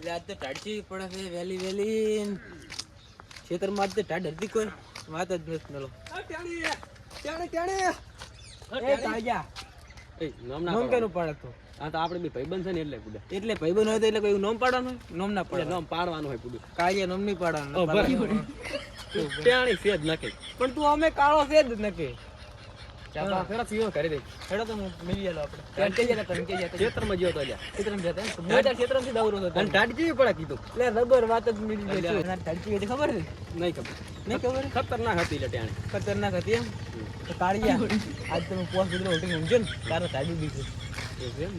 એટલે આજ તો ટાઢી પડે છે વહેલી વહેલી ખેતરમાં આજ તો ટાઢ હતી કોઈ. વાત જ નથી મેલો એ કાળજા એ નામ ના નોમ પાડવાનું. કેનું પાડે તો આ તો આપણે બી ભાઈબંધ છે ને એટલે પૂડે એટલે ભાઈબંધ હોય તો એટલે કોઈ નોમ પાડવાનું નોમ ના પડે નોમ પાડવાનું હોય પૂડું કાળિયા નોમ નહીં પાડવાનું ટેણી નકે પણ તું અમે કાળો છે જ નક્કી. ચાપા ફેરા પીવો કરી દે હેડો તો મિલી આલો આપણે. કે જતા તમે કે જતા ખેતરમાં ગયો તો લ્યા ખેતરમાં જતા મોટા ખેતરમાંથી દવરો હતો અને ટાઢી જેવી પડે કીધું. એટલે રબર વાત જ મિલી ટાઢી ખબર છે? નહીં ખબર. નહીં ખબર? ખતરનાક હતી ટેણી. ખતરનાક હતી એમ? તો કાળિયા. આજ તમે પોસ ઊંઘજો ને. તારે તાજી ને?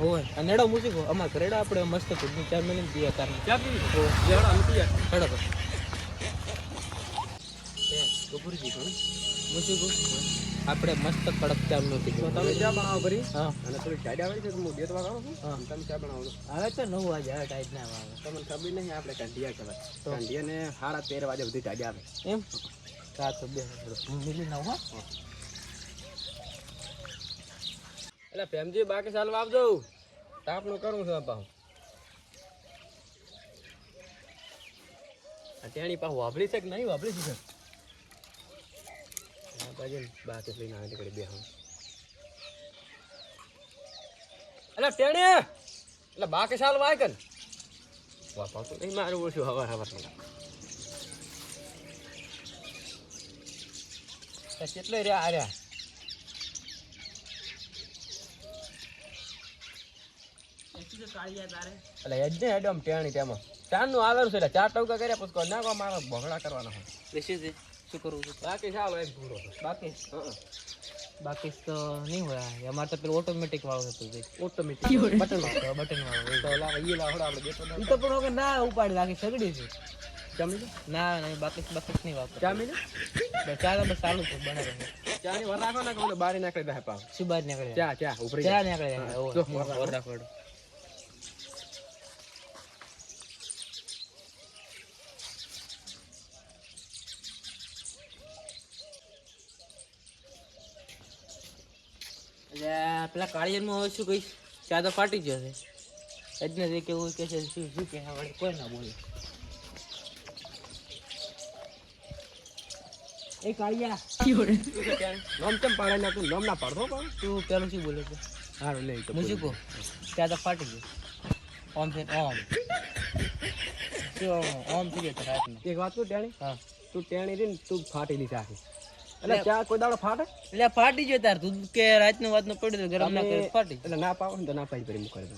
હોય અને નેડો મૂકી અમાર આપણે મસ્ત ચાર મિલિયન પીએ તારને ચા પીવી. હેડો તો. કપૂરજી મૂકી આપણે મસ્ત કડક ચા નહોતી તો તમે ચા બનાવો કરી હા. અને થોડી ચાડ્યા આવે છે તો હું બે ત્રણ કરું છું. હા. તમે ચા બનાવો. હવે તો નવ વાગે હવે ટાઈટ ના આવે. તમને ખબર નહીં આપણે કાંઢિયા કહેવાય. કાંઢિયાને સાડા તેર વાગે સુધી ચાડ્યા આવે. એમ? રાત તો બે મિલી હા? એટલે પ્રેમજી બાકી સાલવા વાવજો તાપનું કરું છું પાહુ. ટેણી પાહુ વાપરી છે કે નહીં વાપરી છે? બાજુ બાકી લઈને આવે નીકળી બે હા એટલે ટેણી એટલે બાકી સાલ વાય કન તો નહીં મારું ઓછું હવાર હવાર કેટલો રહ્યા આર્યા એટલે યજ્ઞ હેડો આમ ટેણી તેમાં? ચારનું આવેલું છે એટલે ચાર ટવકા કર્યા પછી ના મારા ભગડા કરવાના હોય. શું કરું છું બાકી ચાલો એક પૂરો બાકી બાકી તો નહીં હોય અમારે તો પેલું ઓટોમેટિક વાળું હતું ઓટોમેટિક બટન બટન વાળું તો લાવ ઈ લાવ આપણે બે તો ઈ તો પણ વગર ના ઉપાડી રાખી સગડી છે જામી ના ના બાકી બાકી નહીં વાપર જામી બસ ચાલો બસ ચાલુ છે બનાવે ચા ની વર રાખો ને કે બારી નાખી દે પાવ શું બારી નીકળે ચા ચા ઉપરી ચા નીકળે જાય ઓ વર રાખો પેલા કાળિયામાં હવે શું કહીશ ચા તો ફાટી જશે એટલે જે કેવું કે છે શું શું કે હવે કોઈ ના બોલે. એ કાળિયા નામ કેમ પાડે ના તું? નામ ના પાડતો પણ તું પેલું શું બોલે છે? હારું લે તો મૂજીકો ચા તો ફાટી ગયું. ઓમ છે ઓમ. ઓમ? થઈ ગયો એક વાત તું ટેણી? હા. તું ટેણી રી ને તું ફાટી દીધા છે એટલે ચા કોઈ દાડો ફાટે? એટલે ફાટી ગયો તાર. તું કે રાતનો વાતનો પડ્યો તો ગરમ ના કરે ફાટી એટલે ના પાવો ને તો ના પાઈ કરી મુકાઈ દે.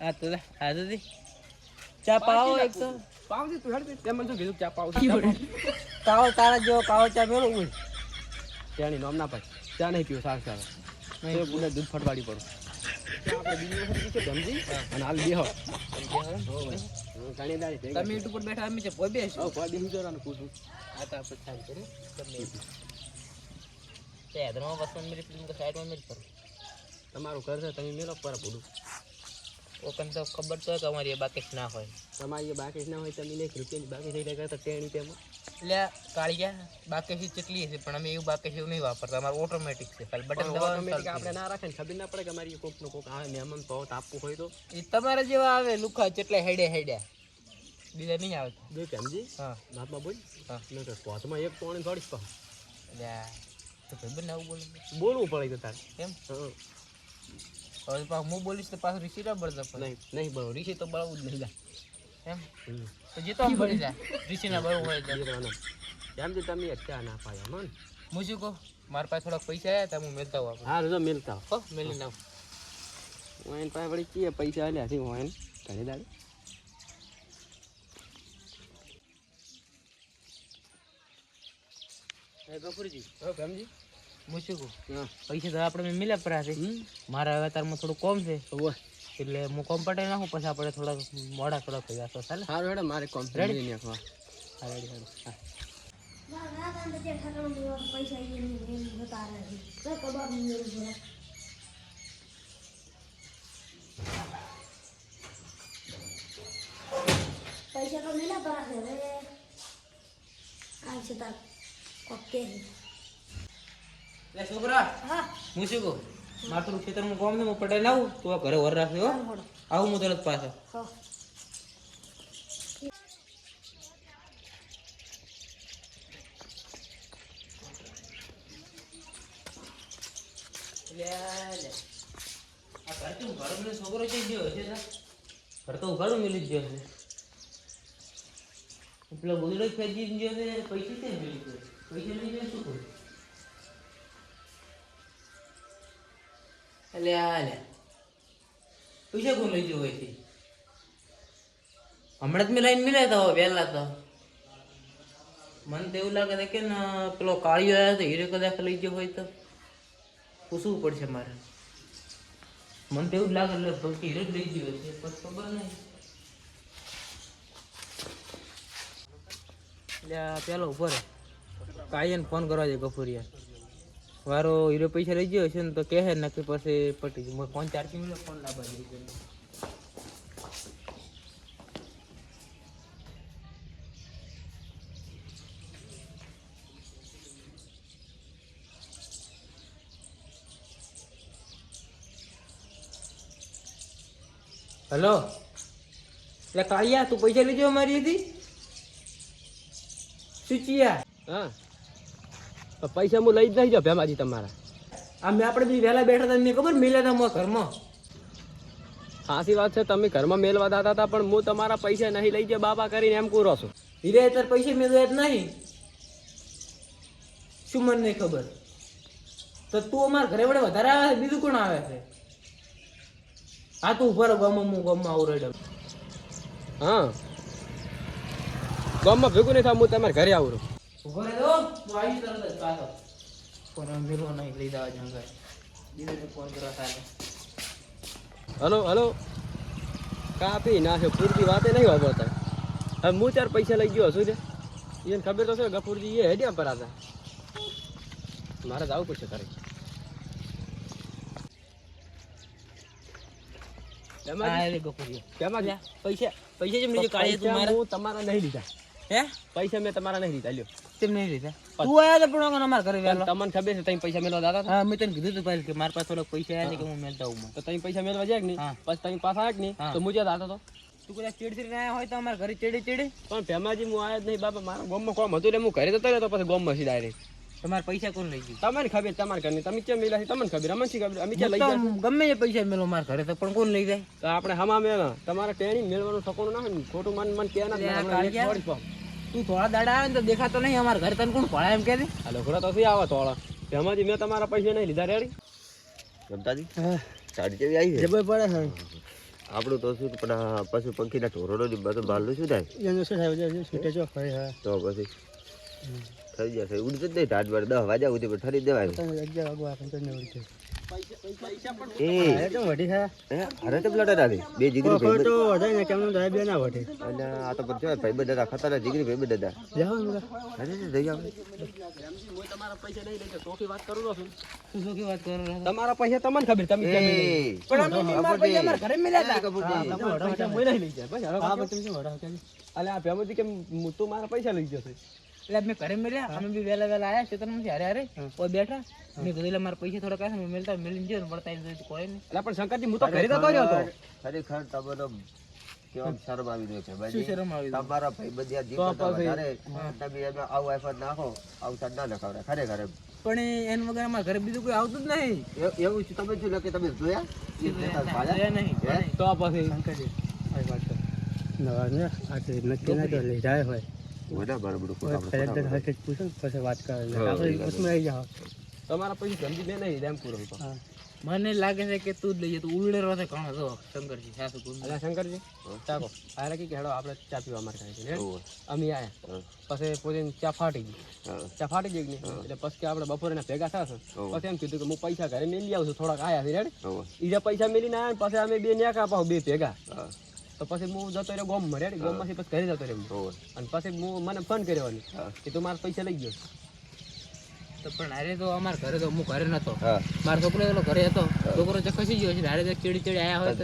હા તો લે હા તો દી. ચા પાવો એક તો. પાવજી તું હેડ તેમ મને શું કીધું ચા પાવ? કાવો તારા જેવો કાવો ચા મેળો હોય. ટેણી નોમ ના પાય ચા નહીં પીવો સારું સારું. તો બુને દૂધ ફટવાડી પડું. આપણે બીજી વખત સમજી? અને હાલ બેહો. ઘણી દાડી તમે યુટ્યુબ પર બેઠા અમે છે પોઈ બેસી હવ કોઈ બેસી જવાનું પૂછું આ તો આપણે ચાલ કરી ગમે તે. તે હેદરમાં મેરી ફિલ્મ તો સાઈડમાં મેરી પર તમારું ઘર છે તમે મેલો પર બોલું ઓકન તો ખબર તો કે અમારી એ બાકી ના હોય. તમારી એ બાકી ના હોય તમે એક રૂપિયાની બાકી થઈ રહ્યા કરતા ટેણી તેમાં. એટલે કાળિયા બાકી ચટલી છે પણ અમે એવું બાકી એવું નહીં વાપરતા અમારું ઓટોમેટિક છે ખાલી બટન દબાવવાનું આપણે ના રાખે ને ખબર ના પડે કે અમારી કોકનું કોક આવે મહેમાન તો આપવું હોય તો. એ તમારા જેવા આવે લુખા ચટલે હેડે હેડ્યા. બીજા નહીં આવે. બે કેમજી હા. નાતમાં બોલ. હા. તો પોચમાં એક ટોણી થોડી પા આ તો ભાઈ આવું બોલે બોલવું પડે તો તારે. એમ. હવે પાછું હું બોલીશ તો પાછું ઋષિ ના બળતો પણ. નહીં નહીં બળો ઋષિ તો બળવું જ નહીં લા. એમ? તો જે તો બળી જાય. ઋષિ ના બળવું હોય તો. એમ તો તમે અત્યારે ના પાયા મન હું શું કહું? મારા પાસે થોડાક પૈસા આવ્યા હતા હું મેલતા હોઉં હા જો મેલતા હો મેલી નાખ. હું એને પાસે વળી કીએ પૈસા આલ્યા છે હું એને ઘણી દાડી એ ગફુરજી હો સમજી હું શું કહું હા પૈસા તો આપણે મેં મિલ્યા પરા છે. હમ. મારા હવે તારમાં થોડું કોમ છે. ઓવે એટલે હું કોમ પટાઈ નાખું પછી આપણે થોડાક મોડા થોડાક પૈસા તો ચાલે? સારું હેડે મારે કોમ Ready? રેડી નાખવા. હા રેડી રેડી હા. પૈસા તો મેલા પર હવે. કાંઈ છે તાર ઓકે. લે છોકરા હા. હું શું કહું? મારે તો ખેતરમાં કોમ ને હું પટાઈ લાવું તું આ ઘરે વર રાખ્યો આવું હું તરત પાછો. છોકરો કઈ ગયો છે ઘર તો ઉઘાડું મિલી જ ગયો છે પેલો ગુજરો ફેંકી ગયો છે પૈસા ક્યાં મિલી કરું અલ્યા પૈસા કોણ લઈ જવું છે હમણાં જ મેં લાઈન મિલાય તો વહેલા તો. મને તો એવું લાગે કે ને, પેલો કાળિયો આવ્યો તો હીરો કદાચ લઈ ગયો હોય તો. પૂછવું પડશે મારે. મને તો એવું લાગે એટલે હીરો જ લઈ ગયો છે, પણ ખબર નહીં. પેલો ઊભો રહે. કાળિયાને ફોન કરવા જાય ગફુરિયા. વારો હીરો પૈસા લઈ ગયો છે ને તો કહે નક્કી પછી પટી ગયું. ફોન ચાર્જિંગ મળે ફોન લાવવા દીધો હેલો? એટલે કાળિયા, તું પૈસા લેજો મારી હતી? સુચિયા હા. પૈસા હું લઈ જ નહીં જાઉં ભેમાજી તમારા. આ મેં આપણે બી વહેલા બેઠા મેં ખબર? મેલ્યા હતા અમારા ઘરમાં. સાચી વાત છે તમે ઘરમાં મેલવા દાતા હતા પણ હું તમારા પૈસા નહીં લઈ જાય બાબા કરીને એમ કૂરો છું. હીરે તાર પૈસા મેળવે જ નહીં. શું મને નહીં ખબર? તો તું અમારા ઘરે વડે વધારે આવે છે બીજું કોણ આવે છે? હા તું ઊભા રહો ગામમાં હું ગામમાં આવું રેડમ હા. ગામમાં ભેગું નહીં થાય હું તમારા ઘરે આવું છું. ઊભો રહે તો હું આવી તરત જ પાછો. પણ મેળવો નહીં લઈ દેવા જંગલ. બીજું ફોન કરવા સાહેબ હલો હલો. કાપી નાખ્યો પૂરતી વાતે નહીં બોલતા હવે હું ચાર પૈસા લઈ ગયો શું છે એને ખબર તો છે ગફુરજી એ હેડ્યા પર હતા મારે જવું પડશે તારે. પૈસા પૈસા તમારા નહીં લીધા. હે? પૈસા મેં તમારા નહીં લીધા લ્યો. તેમ નહીં લીધા. તું આયા તો પણ અમારા ઘરે વહેલો. તમને ખબર છે તમે પૈસા મેળવા દાદા હા મેં તને કીધું તું પહેલા કે મારા પાસે થોડાક પૈસા છે કે હું મેલતા આવું તો તમે પૈસા મેળવા જાય કે નહીં? પછી તમે પાછા આવ્યા કે નહીં? તો મુજે દાદા તો? તું કદાચ ચીડચીડ આવ્યા હોય તો અમારા ઘરે ચીડી ચીડી. પણ ભેમાજી હું આવ્યા જ નહીં બાપા. મારા ગામમાં કોમ હતું એટલે હું ઘરે જતો તો પછી ગામમાં છી ડાયરેક્ટ તમારા પૈસા કોણ લઈ ગયું? તમને ખબર તમારે ઘરની. તમે કેમ મેલા છે? તમને ખબર અમને ખબર? અમે ક્યાં લઈ જાય ગમે એ પૈસા મેલો મારા ઘરે તો પણ કોણ લઈ જાય? તો આપણે હમા મેલા તમારે ટેણી મેળવાનું સકોનું ના હોય ને? ખોટું મન મન કે ના તું થોડા દાડા આવે ને તો દેખાતો નહીં અમારા ઘર તને કોણ ભળા એમ કે આ તો શું આવે થોડા ભેમાજી મેં તમારા પૈસા નહીં લીધા રેડી? ગમતાજી સાડી કેવી આવી જબર પડે હા આપણું તો શું પણ પશુ પંખીના ઢોરો ની બધું બારનું શું થાય? એનું શું થાય છૂટે છો ફરી હા. તો પછી થઈ જશે ઉડતું જ નહીં ઢાટ વાર દસ વાગ્યા સુધી પણ ઠરી દેવાય. અગિયાર વાગવા આપણે તો નહીં એ તો વધી છે હે, અરે તો પેલા દાદા બે જીગરી ભાઈ તો વધારે ને કેમ થાય બે ના વઢે અને આ તો પણ ભાઈ બધા દાદા ખતરનાક જીગરી ભાઈ દાદા જાઓ અરે જઈ આવે તમારા પૈસા નહીં લઈ ચોખી વાત કરું છું શું શું વાત કરો છો? તમારા પૈસા તમને ખબર તમે. અલે આ ભેમાજી કેમ તું મારા પૈસા લઈ ગયો છે એટલે મેં ઘરે મેલ્યા અમે બી વહેલા વહેલા આયા ક્ષેત્રમાંથી હારે હારે ઓય બેઠા. મેં કીધું એટલે મારા પૈસા થોડા કાઢે મેં પડતા એમ કોઈ નહીં. એટલે પણ શંકરજી હું તો ઘરે જતો રહ્યો હતો. ખરેખર તમારો કેવા શરમ આવી રહ્યો છે ભાઈ. શરમ આવી તમારા ભાઈ બધા જીવ વધારે તમે એમાં આવું એફર્ટ નાખો આવું સાદ ના નખાવડે ખરેખર પણ એન વગર અમારા ઘરે બીજું કોઈ આવતું જ નહીં. એવું છે તમે શું લખે તમે જોયા? એ લેતા ભાળ્યા? જોયા નહીં. હે? તો પછી ઓના બરાબર ખોટા તમારા પૈસા સમજી મને લાગે છે કે તું જ લઈ તું ઉલડે રહો ઘણો તો શંકરજી સાસુ કુંડ અલ્યા શંકરજી ચાકો આરે કે હેડો આપણે ચા પીવા માટે આવી છીએ અમે આયા. પછી પોતે ચા ફાટી ગઈ. ચા ફાટી ગઈ ને એટલે પછી આપણે બપોરે ભેગા થશે. પછી એમ કીધું કે હું પૈસા ઘરે મેલી આવું છું થોડાક આયા છે રેડ? ઈજા પૈસા મેલીને આયા ને પછી અમે બે ન્યા કાપા બે ભેગા. તો પછી હું જતો રહ્યો ગોમમાં રેડી? ગોમમાંથી પછી ઘરે જતો રહ્યો અને પછી હું મને ફોન કર્યો કે તું મારા પૈસા લઈ ગયો. તો પણ અરે તો અમારા ઘરે તો હું ઘરે નતો. મારો છોકરો એલો ઘરે હતો. છોકરો તો ખસી ગયો છે હારે તો ચીડી ચીડી આયા હોય તો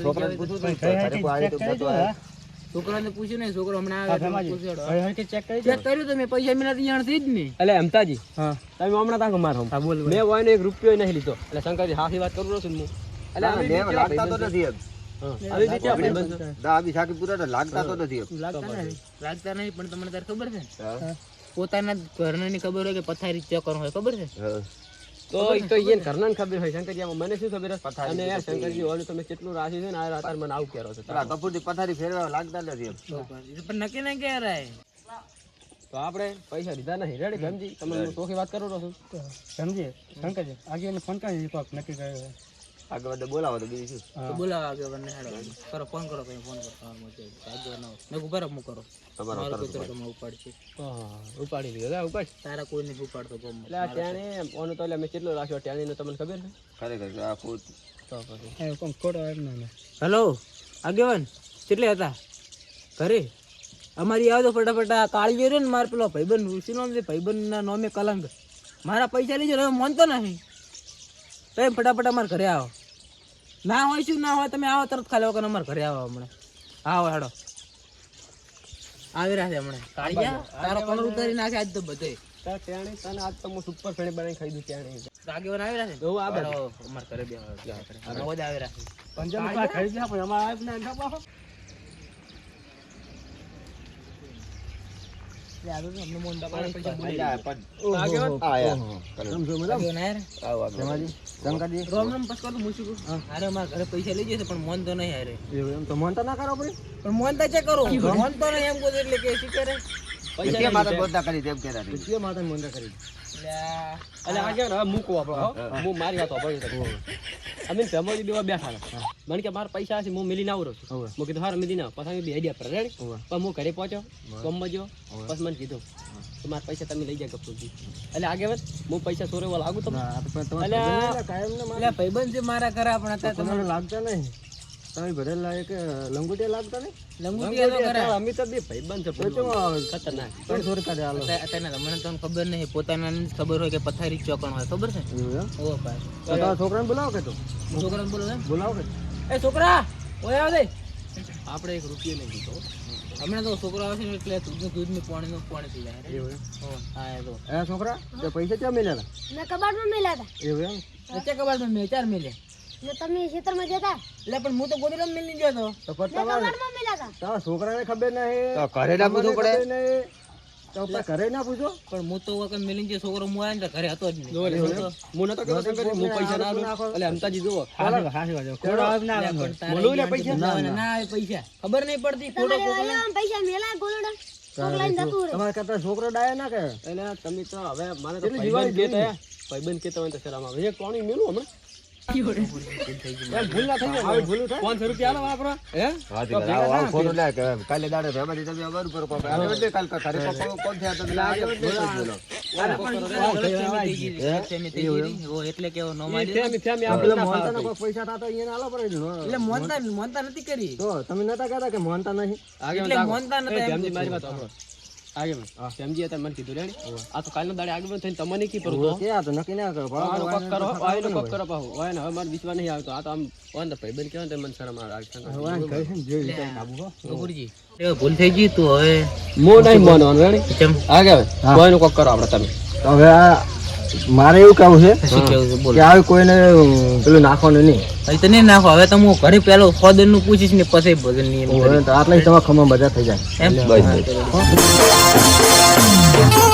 છોકરાને પૂછ્યું નહીં છોકરો હમણાં આવે પૂછ્યો ચેક કર્યું તો મેં પૈસા મેળાથી જાણતી જ નહીં. એટલે અમતાજી તમે હમણાં તાકો મારો મેં હોય એક રૂપિયો નહીં લીધો. એટલે શંકરજી હાથી વાત કરું છું હું. એટલે લાગતા તો નથી એમ. આવી સાકી પૂરા લાગતા તો નથી લાગતા નહીં લાગતા નહીં પણ તમને તારે ખબર છે પોતાના ઘરની ખબર હોય કે પથારી ચેક હોય ખબર છે? તો ઈ તો એને ઘરનાને ખબર હોય શંકરજીયામાં મને શું ખબર અને યાર શંકરજી ઓલું તમે કેટલું રાશી છે ને આ અત્યારે મને આવું કહેરો છે. પેલા કપૂરથી પથારી ફેરવા લાગતા નથી પણ નક્કી ના તો આપણે પૈસા લીધા નહીં. રેડી સમજી? તમે હું વાત કરો છો? સમજી શંકરજી આગે ફોન કરી નક્કી કર્યો આગળ બધે બોલાવો તો બીજું શું? તો બોલાવો આગળ બંને હેડો. કરો ફોન કરો કઈ ફોન કરો. તમારે મોજે આગળ ના મેં કીધું બરાબર હું કરો. તમારો કૂતરો તમે ઉપાડશે હા, ઉપાડી લીધો લા ઉપાડ. તારા કોઈ નથી ઉપાડતો ગમ. એટલે આ ટેણે ઓનું તો એટલે મેં કેટલો રાખ્યો ટેણીનો તમને ખબર છે? ખરેખર આ ફૂટ તો પછી. એ કોમ ખોટો એમ ના હેલો આગેવાન કેટલે હતા? ઘરે? અમારી આવજો ફટાફટ આ કાળીઓ રે ને મારે પેલો ભાઈબંધ છે ભાઈબંધના નામે કલંક. મારા પૈસા લીધો હવે મોનતો નહીં. તમે ફટાફટ અમારે ઘરે આવો. ના હોય શું ના હોય તમે આવો તરત ખાલી વગર અમારે ઘરે આવો હમણાં. આવો હેડો. આવી રહ્યા છે હમણાં. કાળિયા તારો કલર ઉતારી નાખે આજ તો બધે. તાર તને આજ તો હું સુપર ફેણી બનાવી ખાઈ દઉં ટેણી આગેવાન આવી રહ્યા છે? તો આ હેડો, અમારા ઘરે બે નવો આવી રહ્યા છે. પંજાબમાં ખરીદી આપો અમારે આપ ના ના અમને મોનતા પાડે પૈસા બોલી આ પદ આગેવાન આ યાર. કલર. આગેવાન આયા આવો આગળ. શંકરજી રોમ રોમ પછ કરું મૂછું કરું. અરે મારા ઘરે પૈસા લઈ જશે પણ મોન તો નહીં હારે. એમ તો મોનતા ના કરો પણ મોન તો ચેક કરો. મોન તો નહીં એમ કહું એટલે કે શું કરે? પૈસા કેમ માથે કરી તેમ કહેતા કે માતા મોનતા કરી એટલે આ- એટલે હવે મૂકો આપણો હું. મારી વાત વાપરી અમે ફેમિલી બેવા બેઠા મને કે મારા પૈસા છે હું મિલીને આવું છું. કીધું હાર મિલીને આવ પછી બે આઈડિયા પર રેડી. પણ હું ઘરે પહોંચ્યો ગયો પછી મને કીધું તો મારા પૈસા તમે લઈ જાય કપૂરજી. એટલે આગે વધ હું પૈસા સોરે લાગુ તમને? ના. ભાઈબંધ એટલે ને મારે. ભાઈબંધ ઘરે પણ અત્યારે તમને તમારે લાગતા નહીં. તમે ભરેલા એક લંગોટિયા લાગતા નહીં? લંગુટિયા અમે તો બે ભાઈબંધ છે ખતરનાક. ત્રણસો રૂપિયા દે હાલો. અત્યારે અત્યારે મને ખબર નહીં પોતાના ને જ ખબર હોય કે પથારી ચોકણ હોય ખબર છે? ઓ ભાઈ. તો છોકરાને બોલાવો કે તો? છોકરાને બોલો બોલાવો કે એ છોકરા ઓય આવ દે. આપણે એક રૂપિયો નહીં દીધો. હમણાં તો છોકરો આવે છે ને એટલે દૂધનું દૂધનું પાણીનું પાણી પી જાય. એવું હા એ તો. એ છોકરા તે પૈસા ક્યાં મેલ્યા મેં કબાટમાં મેલ્યા હતા હતા એવું એમ? કબાટમાં મેં ચાર મિલ્યા. ને તમે ખેતરમાં જતા એટલે પણ હું તો ગોદરામ મિલી ગયો હતો તો પણ તમારે કબાટમાં મેલ્યા હતા તમારા છોકરાને ખબર નહીં. તો ઘરે ના પૂછવું પડે. તો ઘરે ના પૂછો. પણ હું તો વખત મિલી ગયો છોકરો હું આવ્યો ને ઘરે હતો જ નહીં. હું નતો કહેતો હું પૈસા ના આલું. એટલે અમતાજી જુઓ. બોલું ને પૈસા? ના આવે, પૈસા. ખબર નહીં પડતી ખોટો પૈસા મેલા ગોલડા તમારે કરતા છોકરો ડાયા ના કે એટલે તમે તો હવે મારે તો ભાઈબંધ. ભાઈબંધ હોય તો શરમ આવે. એક મેલું હમણાં? એટલે કેવો નો મોનતા નથી કરી. તો તમે નતા કહેતા કે મોનતા નહીં? મોનતા તાકો. આગે મને. ફેમજીએ તારે મને કીધું રેડી? આ તો કાલનો દાડે આગળ થઈને તમને કી કરું તો? કે આ તો નક્કી ના કરો આનો કોક કરો, આનો કોક કરો પાછું. હવે ને હવે મારે વિશ્વાસ નહીં આવતો. આ તો આમ હોય ને ભાઈબંધ કહેવાય ને મને શરમ આવે. આ શંકર. ગુરુજી ભૂલ થઈ ગઈ તું હવે મો નહીં માનવાનું, રેડી? કેમ આગે હવે. કોઈનું કોક કરો આપણે તમે હવે આ મારે એવું કેવું છે શું કેવું છે બોલ કે આવી કોઈને પેલું નાખવાનું નહીં હવે તો નહીં નાખો હવે તો હું ઘરે પેલો ફોદરનું પૂછીશ ને પછી ભજનની આટલા તમારા ખમા મજા થઈ જાય એમ? Thank you.